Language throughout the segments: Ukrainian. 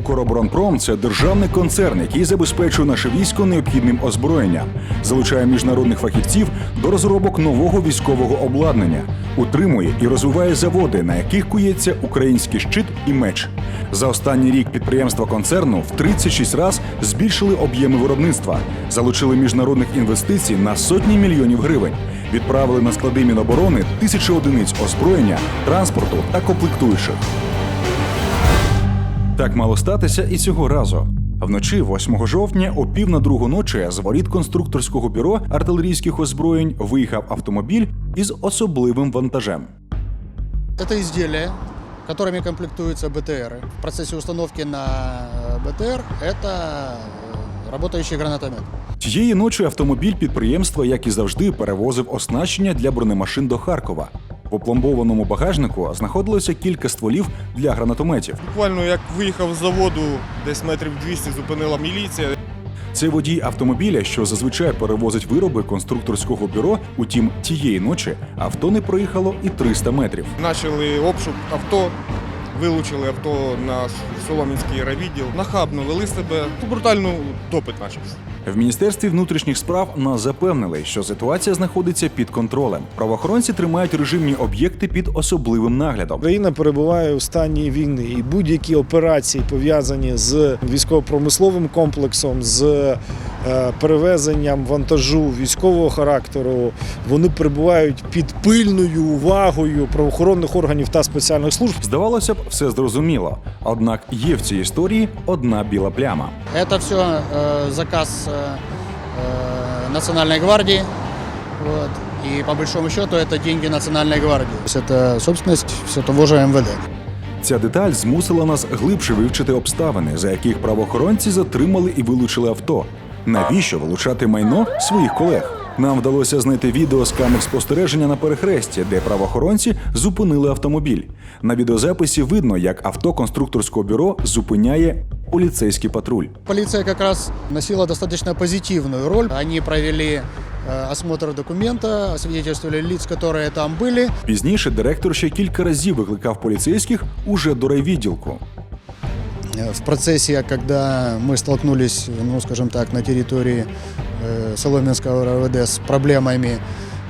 Укроборонпром це державний концерн, який забезпечує наше військо необхідним озброєнням, залучає міжнародних фахівців до розробок нового військового обладнання, утримує і розвиває заводи, на яких кується український щит і меч. За останній рік підприємства концерну в 36 раз збільшили об'єми виробництва, залучили міжнародних інвестицій на сотні мільйонів гривень, відправили на склади Міноборони тисячі одиниць озброєння, транспорту та комплектуючих. Так мало статися і цього разу. Вночі, 8 жовтня, о пів на другу ночі, з воріт конструкторського бюро артилерійських озброєнь виїхав автомобіль із особливим вантажем. Это изделия, которыми комплектуются БТР. В процессе установки на э, БТР это э, работающий гранатомет. Тієї ночі автомобіль підприємства, як і завжди, перевозив оснащення для бронемашин до Харкова. В опломбованому багажнику знаходилося кілька стволів для гранатометів. Буквально як виїхав з заводу, десь метрів 200 зупинила міліція. Це водій автомобіля, що зазвичай перевозить вироби конструкторського бюро. Утім, тієї ночі авто не проїхало і 300 метрів. Начали обшук авто, вилучили авто на Соломінський райвідділ. Нахабно вели себе. Брутально допит почався. В міністерстві внутрішніх справ нас запевнили, що ситуація знаходиться під контролем. Правоохоронці тримають режимні об'єкти під особливим наглядом. Україна перебуває у стані війни, і будь-які операції пов'язані з військово-промисловим комплексом, з перевезенням вантажу військового характеру, вони перебувають під пильною увагою правоохоронних органів та спеціальних служб. Здавалося б, все зрозуміло. Однак є в цій історії одна біла пляма. Это все заказ э, э, Национальной гвардии. Вот. И по большому счету это деньги Национальной гвардии. То есть это собственность все того же МВД. Ця деталь змусила нас глибше вивчити обставини, за яких правоохоронці затримали і вилучили авто. Навіщо вилучати майно своїх колег? Нам вдалося знайти відео з камер спостереження на перехресті, де правоохоронці зупинили автомобіль. На відеозаписі видно, як авто конструкторського бюро зупиняє поліцейський патруль. Полиция как раз носила достаточно позитивную роль. Они провели э, осмотр документа, освидетельствовали лиц, которые там были. Пізніше директор ще кілька разів викликав поліцейських уже до райвідділку. Э, В процессе, когда мы столкнулись, ну, скажем так, на территории э, Соломенского РВД с проблемами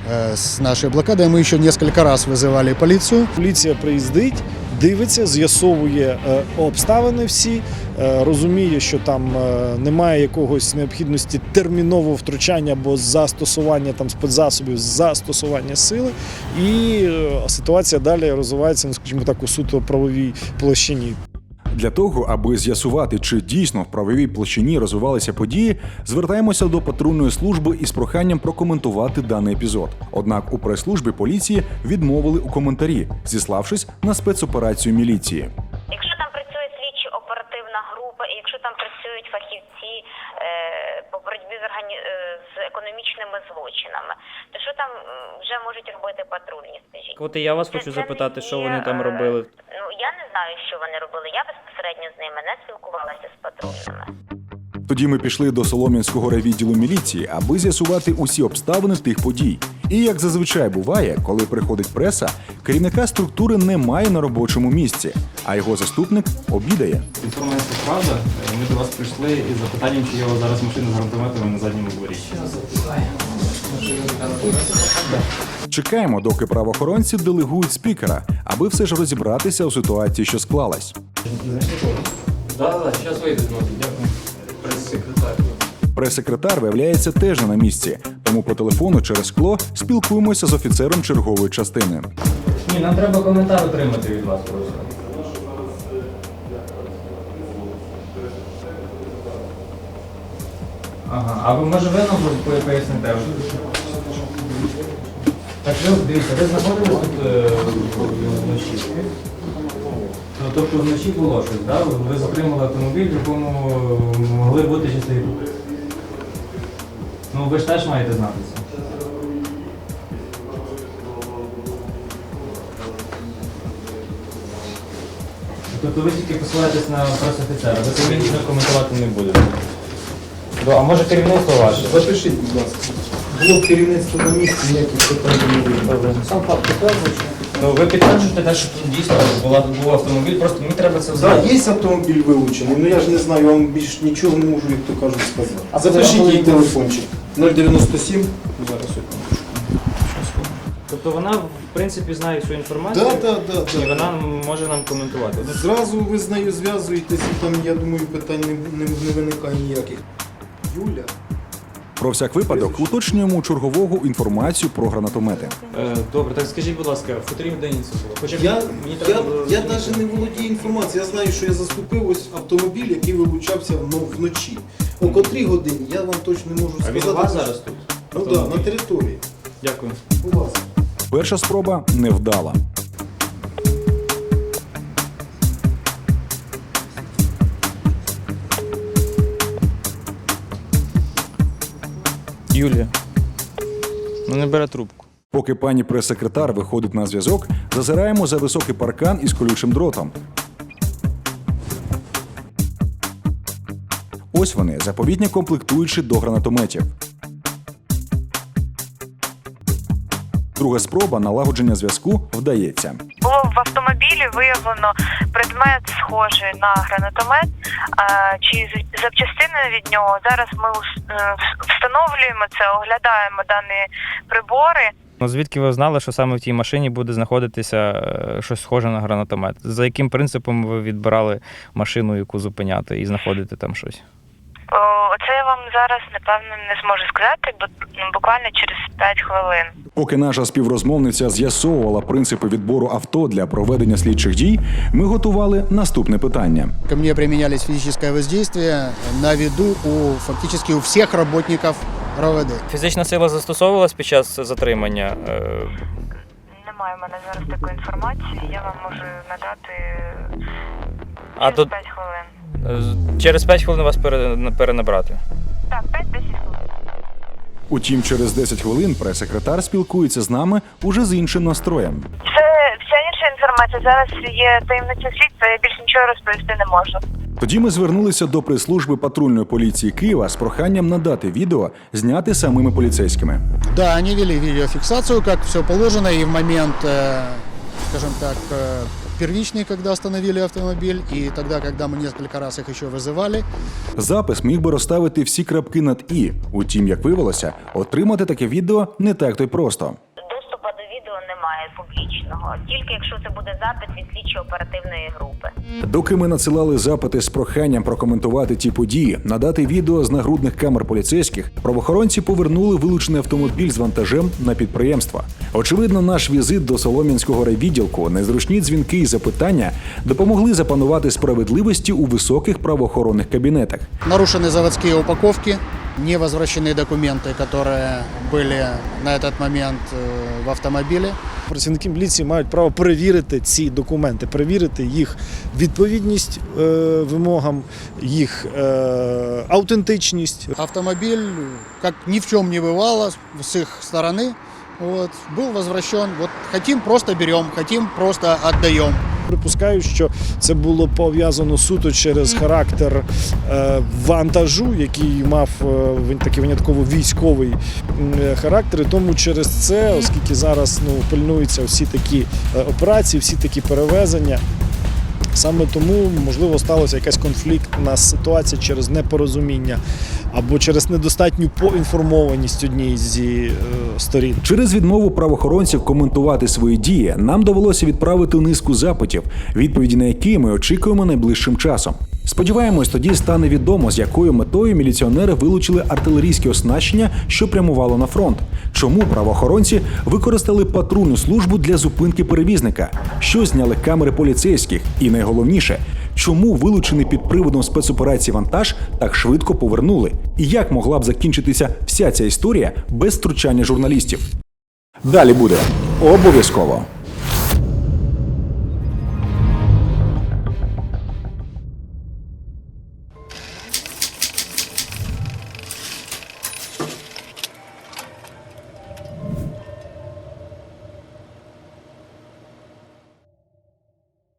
э, с нашей блокадой, мы еще несколько раз вызывали полицию. Поліція приїздить, дивиться, з'ясовує е, обставини всі, е, розуміє, що там е, немає якогось необхідності термінового втручання або застосування там спецзасобів, застосування сили, і е, ситуація далі розвивається, ну скажімо так, у суто правовій площині. Для того, аби з'ясувати, чи дійсно в правовій площині розвивалися події, звертаємося до патрульної служби із проханням прокоментувати даний епізод. Однак у прес-службі поліції відмовили у коментарі, зіславшись на спецоперацію міліції. Якщо там працює слідчі оперативна група, і якщо там працюють фахівці е, по боротьбі з, органі... е, з економічними злочинами, то що там вже можуть робити патрульні? Скажіть, От і я вас Це- хочу це запитати, що є, вони там е, робили. Знаю, що вони робили. Я безпосередньо з ними не спілкувалася з патрульними. Тоді ми пішли до Солом'янського райвідділу міліції, аби з'ясувати усі обставини тих подій. І як зазвичай буває, коли приходить преса, керівника структури немає на робочому місці, а його заступник обідає. Інформація правда. Ми до вас прийшли із запитанням, чи є у вас зараз машина з гранатометами на задньому дворі. Чекаємо, доки правоохоронці делегують спікера, аби все ж розібратися у ситуації, що склалась. Так, зараз вийдуть, дякую. Прес-секретар. Прес-секретар виявляється теж не на місці, тому по телефону через скло спілкуємося з офіцером чергової частини. Ні, нам треба коментар отримати від вас просто. Ага, а ви може ви нам по- поясните? Так ви дивіться, ви знаходились тут е, вночі? Ну, тобто вночі було щось, да? Ви затримали автомобіль, в якому могли бути часи. Ну ви ж теж маєте знати це. Тобто ви тільки посилаєтесь на прес-офіцера, ви самі нічого коментувати не будете. Ну, А може керівництво ваше? Запишіть, будь ласка. Було керівництво на місці, ніяких питань не. Добре. Сам факт що Ну ви підтверджуєте те, що тут дійсно була був автомобіль, просто мені треба це Так, знати. є автомобіль вилучений, ну я ж не знаю, я вам більш нічого не можу, як то кажуть, сказати. А Запишіть її телефончик. 097. Зараз секундочку. Тобто вона в принципі знає всю інформацію Так, так, так. і вона може нам коментувати. Зразу ви з нею зв'язуєтесь і там, я думаю, питань не, не, не виникає ніяких. Юля. Про всяк випадок уточнюємо чергового інформацію про гранатомети. Е, Добре, так скажіть, будь ласка, в котрій годині це було? Хоча б Я, мені я, треба було я навіть не володію інформацією. Я знаю, що я заступив ось автомобіль, який вилучався ну, вночі. О котрій годині я вам точно не можу А сказати. він у вас зараз тут? Ну так, на території. Дякую. У вас. Перша спроба невдала. Юлія. Ну не бере трубку. Поки пані прес-секретар виходить на зв'язок, зазираємо за високий паркан із колючим дротом. Ось вони, заповітні комплектуючі до гранатометів. Друга спроба налагодження зв'язку вдається. Було в автомобілі виявлено предмет схожий на гранатомет а, чи запчастини від нього. Зараз ми е, встановлюємо це, оглядаємо дані прибори. Ну звідки ви знали, що саме в тій машині буде знаходитися е, щось схоже на гранатомет? За яким принципом ви відбирали машину, яку зупиняти, і знаходите там щось? Оце я вам зараз напевно не зможу сказати, бо буквально через 5 хвилин. Поки наша співрозмовниця з'ясовувала принципи відбору авто для проведення слідчих дій, ми готували наступне питання. Ко мне применялись физическое воздействие на виду у фактически у всех работников РОВД. Фізична сила застосовувалась під час затримання. Е, Немає в мене зараз такої інформації, я вам можу надати А через тут 5 хвилин. через 5 хвилин вас перенабрати. Так, 5-10 хвилин. Утім, через 10 хвилин прес-секретар спілкується з нами уже з іншим настроєм. Це вся інша інформація. Зараз є таємниця слідства, я більше нічого розповісти не можу. Тоді ми звернулися до прес-служби патрульної поліції Києва з проханням надати відео, зняте самими поліцейськими. Да, они вели видеофиксацию, как все положено, и в момент, э, скажем так, э, первичный, когда остановили автомобиль, и тогда, когда мы несколько раз их еще вызывали, Запис міг би розставити всі крапки над і. Утім, як виявилося, отримати таке відео не так то й просто. публічного, тільки якщо це буде запит від слідчо-оперативної групи. Доки ми надсилали запити з проханням прокоментувати ті події, надати відео з нагрудних камер поліцейських, правоохоронці повернули вилучений автомобіль з вантажем на підприємство. Очевидно, наш візит до Солом'янського райвідділку, незручні дзвінки і запитання допомогли запанувати справедливості у високих правоохоронних кабінетах. нарушены заводские упаковки, не возвращены документы, которые были на этот момент э, в автомобиле. Працівники міліції мають право перевірити ці документи, перевірити їх відповідність е, вимогам, їх е, аутентичність. Автомобиль, как ни в чем не бывало с их стороны, вот, был возвращен. Вот хотим просто берем, хотим просто отдаем. Припускаю, що це було пов'язано суто через характер е, вантажу, який мав е, такий винятково військовий е, характер. І тому через це, оскільки зараз ну пильнуються всі такі операції, всі такі перевезення. Саме тому, можливо, сталася якась конфліктна ситуація через непорозуміння або через недостатню поінформованість однієї зі е, сторін. Через відмову правоохоронців коментувати свої дії нам довелося відправити низку запитів, відповіді на які ми очікуємо найближчим часом. Сподіваємось, тоді стане відомо, з якою метою міліціонери вилучили артилерійське оснащення, що прямувало на фронт. Чому правоохоронці використали патрульну службу для зупинки перевізника, що зняли камери поліцейських, і найголовніше, чому вилучений під приводом спецоперації вантаж так швидко повернули, і як могла б закінчитися вся ця історія без втручання журналістів. Далі буде обов'язково.